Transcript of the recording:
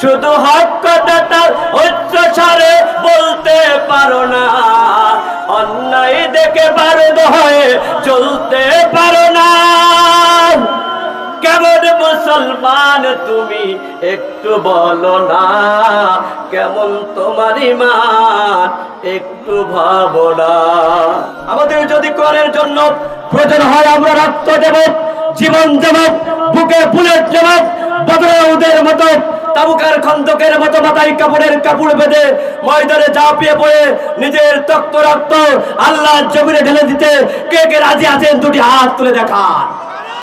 শুধু হক কথাটা উচ্চ স্বরে বলতে পারো না। অন্যায় দেখে বারদ হয়ে চলতে পারো না। কেমন মুসলমান তুমি একটু বলো না। কেমন তোমার ইমান একটু ভাবো না। আমাদের যদি করের জন্য প্রয়োজন হয়, আমরা রক্ত দেব, জীবন দেব বুকে বুলেট দেব বদরউদের মতো তাবুকার খন্দকের মতো মাথায় কাপড়ের কাপড় বেঁধে ময়দানে ঝাঁপিয়ে পড়ে নিজের তক্ত রক্ত আল্লাহ জমিনে ঢেলে দিতে কে কে রাজি আছেন? দুটি হাত তুলে দেখান।